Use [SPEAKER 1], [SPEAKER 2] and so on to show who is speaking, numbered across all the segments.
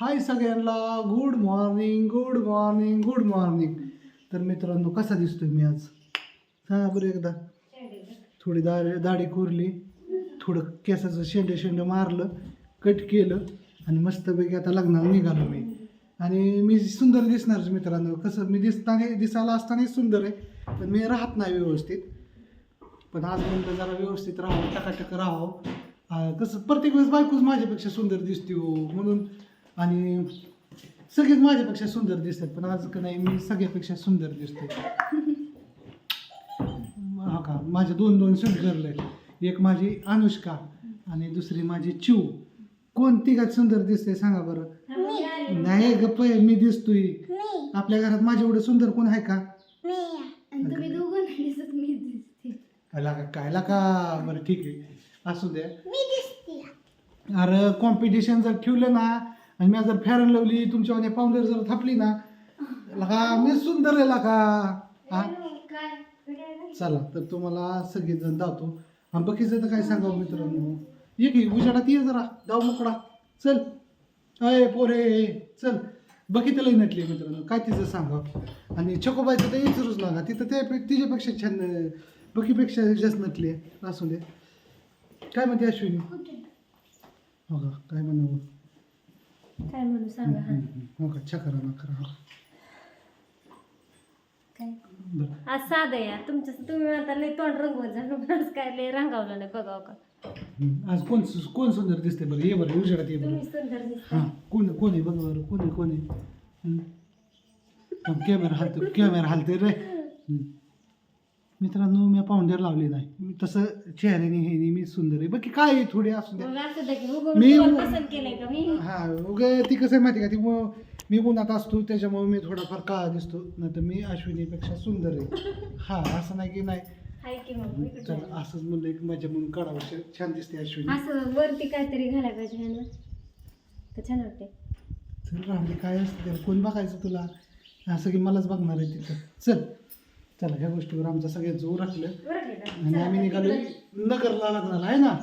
[SPEAKER 1] हाय सगळ्यांना good morning good morning good morning तर मित्रांनो कसा दिसतोय मी आज? सांगा बरं एकदा. थोडी दाढी दाढी कोरली थोडं केसाचं शेंडे शेंडे मारलं कट केलं आणि मस्तपैकी आता लग्नाला निघालो मी. आणि मी सुंदर दिसणारच मित्रांनो. कसं मी दिसताना दिसायला असतानाही सुंदर आहे पण मी राहत नाही व्यवस्थित. पण आज म्हणलं जरा व्यवस्थित राहावं टकाटक राहावं. कसं प्रत्येक वेळेस बायकोच माझ्यापेक्षा सुंदर दिसते हो. म्हणून आणि सगळेच माझ्यापेक्षा सुंदर दिसतात पण आज का नाही मी सगळ्यापेक्षा सुंदर दिसतोय. हा का माझे दोन दोन स्वीट गर्ल आहेत एक माझी अनुष्का आणि दुसरी माझी चिव कोण तिघात सुंदर दिसते सांगा बरं. नाही गप्प आहे, मी दिसतोय. आपल्या घरात माझ्या एवढं सुंदर कोण आहे का?
[SPEAKER 2] आणि तुम्ही दोघं नाही दिसत मी दिसते.
[SPEAKER 1] आला का कायला का? बरं ठीक आहे. असू द्या.
[SPEAKER 2] दिसते.
[SPEAKER 1] अरे कॉम्पिटिशन जर ठेवलं ना आणि मी जर फॅरन लावली तुमच्या पावडर जर थापली ना लका मी सुंदर आहे लका हा? चला तर तुम्हाला सगळेजण धावतो. हा बकीचं तर काय सांगावं मित्रांनो? ये की उजाडात ये जरा धाव मोकळा. चल. अय पोरे चल. बकी त्याला नटली मित्रांनो काय तिचं सांगावं? आणि चकोबायचं तर विचारूच लागा तिथं ते तिच्यापेक्षा छान बकीपेक्षा जास्त नटली असू दे. काय म्हणते अश्विनी? हो का काय म्हणावं?
[SPEAKER 2] काय म्हणू सांगा हा
[SPEAKER 1] हो का चकरा ना करा.
[SPEAKER 2] काय? आज साधं या तुमचं तुम्ही म्हणता लय तोंड रंगवत जा. पण आज काय लय रंगावलं नाही बघाव का?
[SPEAKER 1] हम्म. आज कोण कोण सुंदर दिसते बरं ये बरं उजेडात ये बरं.
[SPEAKER 2] तुम्ही सुंदर दिसता
[SPEAKER 1] हां कोण कोण आहे? बघ बरं कोण आहे कोण आहे? कॅमेरा हलतो कॅमेरा हलते रे. हम्म. मित्रांनो मी पाहुण्याला लावली नाही. मी तसं चेहऱ्याने हे मी सुंदर आहे. बाकी काय आहे थोडी असू द्या. मी- हा उगे ती कसं आहे माहिती का? ती मग मी उन्हात असतो त्याच्यामुळे मी थोडाफार काळा दिसतो. नाही तर मी अश्विनीपेक्षा सुंदर आहे. हा असं नाही की नाही. चल असंच म्हणलं एक मजा म्हणून काढावं. छान दिसते अश्विनी.
[SPEAKER 2] असं वरती काहीतरी घालायला पाहिजे ह्यानं तर छान वाटते
[SPEAKER 1] चल राहू दे काय असतं कोण बघायचं तुला? असं की मलाच बघणार आहे तिथं. चल. चला ह्या गोष्टीवर आमचा सगळ्यात जोर
[SPEAKER 2] का?
[SPEAKER 1] आणि आम्ही निघालो. नगरला लागणार आहे ना?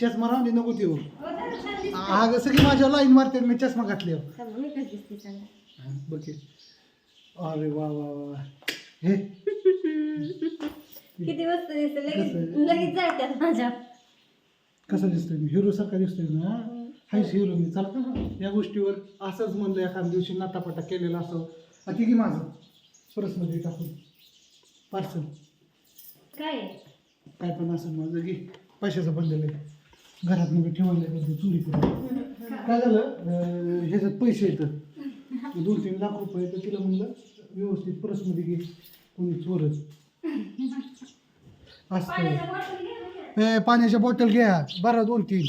[SPEAKER 2] चष्मा
[SPEAKER 1] राहून नको
[SPEAKER 2] हो दिसते.
[SPEAKER 1] अगं सगळी माझ्या लाईन मारते मी चष्मा घातले बघ. अरे वा वा वा हे.
[SPEAKER 2] किती लगेच
[SPEAKER 1] कसं?
[SPEAKER 2] लगेच जातात माझ्या.
[SPEAKER 1] कसं दिसतोय? मी हिरो सारखा दिसतोय ना? हायच हिरो मी. चला या गोष्टीवर असंच म्हणलं एखाद्या दिवशी नातापटा केलेला असं. ती की माझं. परसमध्ये टाकून पार्सल.
[SPEAKER 2] काय?
[SPEAKER 1] काय पण असं माझं की पैशाचं बनलेलं आहे घरात मग ठेवलेलं आहे चोरी करून. काय झालं? अं, ह्याच्यात पैसे येतं. दोन तीन लाख रुपये तर तिला म्हणलं व्यवस्थित परसमध्ये घे. कोणी चोरच. असतं ए पाण्याच्या बॉटल घ्या. बारा दोन तीन.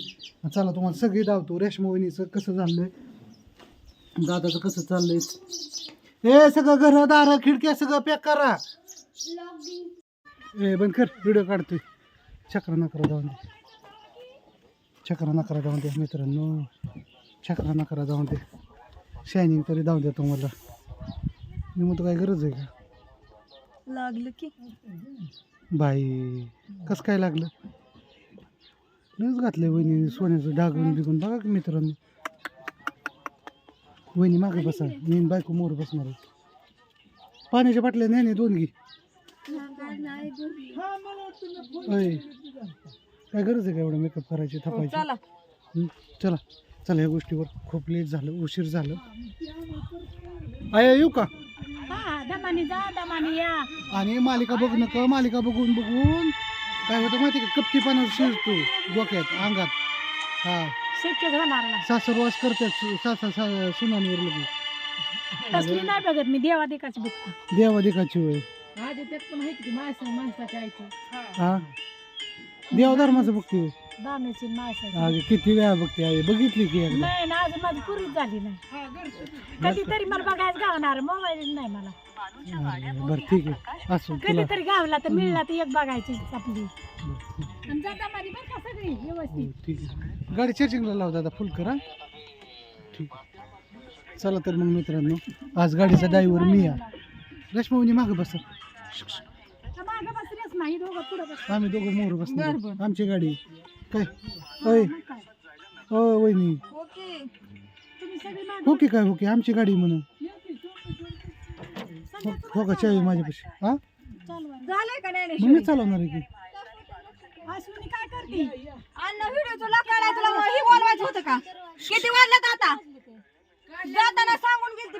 [SPEAKER 1] चला तुम्हाला सगळी धावतो. रेशमा वहिनीचं कसं चाललंय? दादाचं कसं चाललंय? ए सगळं घर दार खिडक्या सगळं पॅक करा. ए बंद कर. व्हिडिओ काढतोय. चक्रा नकरा जाऊन दे. चक्रा नकरा जाऊन दे मित्रांनो. चक्रा नकरा जाऊन दे. शायनिंग तरी जाऊन द्या तुम्हाला. मी म्हणतो काय गरज आहे का?
[SPEAKER 2] लागलं की.
[SPEAKER 1] बाई कसं काय लागलं? लस घातलंय वहिनी सोन्याचं डागून बिगून. बघा की मित्रांनो. वहिनी मागे बसा. मी आणि बायको मोर बसणार आहे. पाण्याच्या बाटल्या नाही नाही दोन घे. काय गरज आहे का एवढं मेकअप करायची थापायची? हं, चला. चला ह्या गोष्टीवर खूप लेट झालं उशीर झालं. आय येऊ का?
[SPEAKER 2] दमानी जा दमानी या.
[SPEAKER 1] आणि मालिका बघ नका मालिका बघून बघून. काय होतं माहिती का? कपटीपणा शिरतो डोक्यात अंगात. हा.
[SPEAKER 2] शक्यच होणार नाही
[SPEAKER 1] सासरवास करतात सासा सा सुनांवर लगेच
[SPEAKER 2] तसली नाही बघत मी देवादिकाच बघतो.
[SPEAKER 1] देवा देखाची वय
[SPEAKER 2] आधी त्यात पण आहे की माणसं माणसाच्या आईचं
[SPEAKER 1] हा? देवा धर्माचं बघते होय.
[SPEAKER 2] दाण्याची माणसाची
[SPEAKER 1] किती वेळा बघते आई बघितली की एकदा.
[SPEAKER 2] नाही ना अजून माझी पुरीच झाली नाही. कधीतरी मला बघायचं गावणार मोबाईल नाही मला.
[SPEAKER 1] बरं ठीक आहे. असो तुला.
[SPEAKER 2] कधीतरी गावला तर मिळला तर एक बघायची आपली. बरं
[SPEAKER 1] ठीक आहे. गाडी चार्जिंगला लाव दादा फुल करा. ठीक चला तर मग मित्रांनो आज गाडीचा ड्रायव्हर मी या रश्मावणी मागं बसा.
[SPEAKER 2] बस
[SPEAKER 1] आम्ही दोघं मोर बसणार
[SPEAKER 2] बरं.
[SPEAKER 1] आमची गाडी काय? होय
[SPEAKER 2] मग काय
[SPEAKER 1] हो वहिनी.
[SPEAKER 2] ओके.
[SPEAKER 1] हो काय हो की आमची गाडी म्हणून. हो हो का चावी माझ्यापाशी. हा? मी चालवणार आहे की?
[SPEAKER 2] अश्विनी काय करते?
[SPEAKER 3] अन्न व्हिडिओ तुला काढाय तुला ही बोलवायचं होतं का? किती वाजल्यात आता? जाताना सांगून गेलती